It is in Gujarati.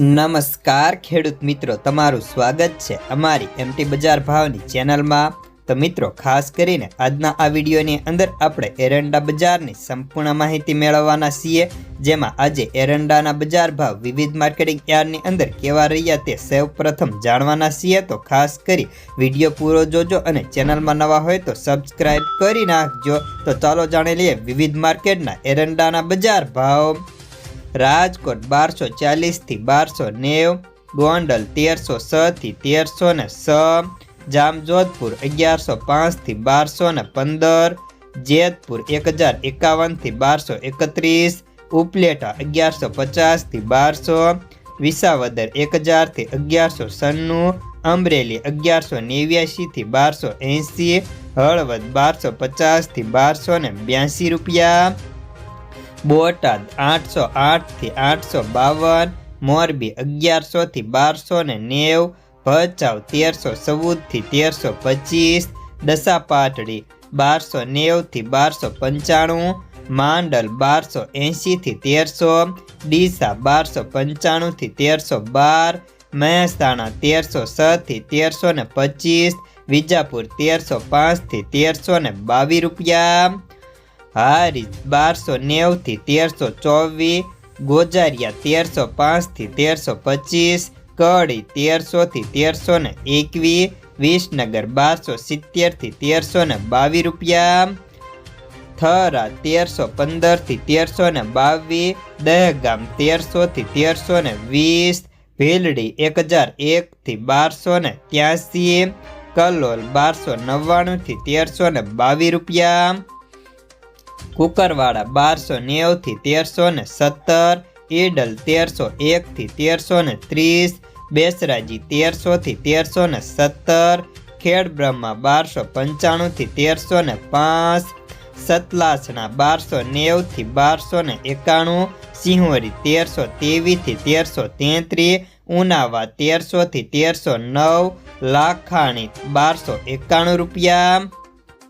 નમસ્કાર, ખેડૂત મિત્રો. તમારું સ્વાગત છે અમારી એમટી બજાર ભાવની ચેનલમાં. તો મિત્રો, ખાસ કરીને આજના આ વિડીયોની અંદર આપણે એરંડા બજારની સંપૂર્ણ માહિતી મેળવવાના છીએ. જેમાં આજે એરંડાના બજાર ભાવ વિવિધ માર્કેટિંગ યાર્ડની અંદર કેવા રહ્યા તે સૌ પ્રથમ જાણવાના છીએ. તો ખાસ કરી વીડિયો પૂરો જોજો અને ચેનલમાં નવા હોય તો સબસ્ક્રાઈબ કરી નાખજો. તો ચાલો જાણી લઈએ વિવિધ માર્કેટના એરંડાના બજાર ભાવ. રાજકોટ બારસો ચાલીસથી બારસો નેવ, ગોંડલ તેરસો છથી તેરસો ને છ, જામજોધપુર અગિયારસો પાંચથી બારસો ને પંદર, જેતપુર એક હજાર એકાવનથી બારસો એકત્રીસ, ઉપલેટા અગિયારસો પચાસથી બારસો, વિસાવદર એક હજારથી અગિયારસો સન્નું અમરેલી અગિયારસો નેવ્યાસીથી બારસો એંસી હળવદ બારસો પચાસથી બારસો ને બ્યાસી રૂપિયા બોટાદ આઠસો આઠથી આઠસો બાવન, મોરબી અગિયારસોથી બારસો ને નેવ, ભચાઉ તેરસો ચૌદથી તેરસો પચીસ, દસાપાટડી બારસો નેવથી બારસો પંચાણું, માંડલ બારસો એંશીથી તેરસો, ડીસા બારસો પંચાણુંથી તેરસો બાર, મહેસાણા તેરસો છથી તેરસો ને પચીસ, વિજાપુર તેરસો પાંચથી તેરસો ને બાવીસ રૂપિયા. હારીજ, બારસો નેવથી તેરસો ચોવીસ ગોજારિયા તેરસો પાંચથી તેરસો પચીસ, કડી તેરસોથી તેરસો ને એકવીસ વિસનગર બારસો સિત્તેરથી તેરસો ને બાવીસ રૂપિયા, થરા તેરસો પંદરથી તેરસો ને બાવીસ દહેગામ તેરસોથી તેરસો ને વીસ, ભીલડી એક હજાર એકથી બારસો ને ત્યાસી, કલોલ બારસો નવ્વાણુંથી તેરસો ને બાવીસ રૂપિયા કુકરવાડા બારસો નેવથી તેરસો ને સત્તર, ઈડલ તેરસો એકથી તેરસો ને ત્રીસ, બેસરાજી તેરસોથી તેરસો ને સત્તર ખેડબ્રહ્મા બારસો પંચાણુંથી તેરસો ને પાંચ, સતલાસણા બારસો નેવથી બારસો ને એકાણું, સિંહોરી તેરસો તેવીસથી તેરસો તેત્રીસ, ઉનાવા તેરસોથી તેરસો નવ, લાખાણી બારસો એકાણું રૂપિયા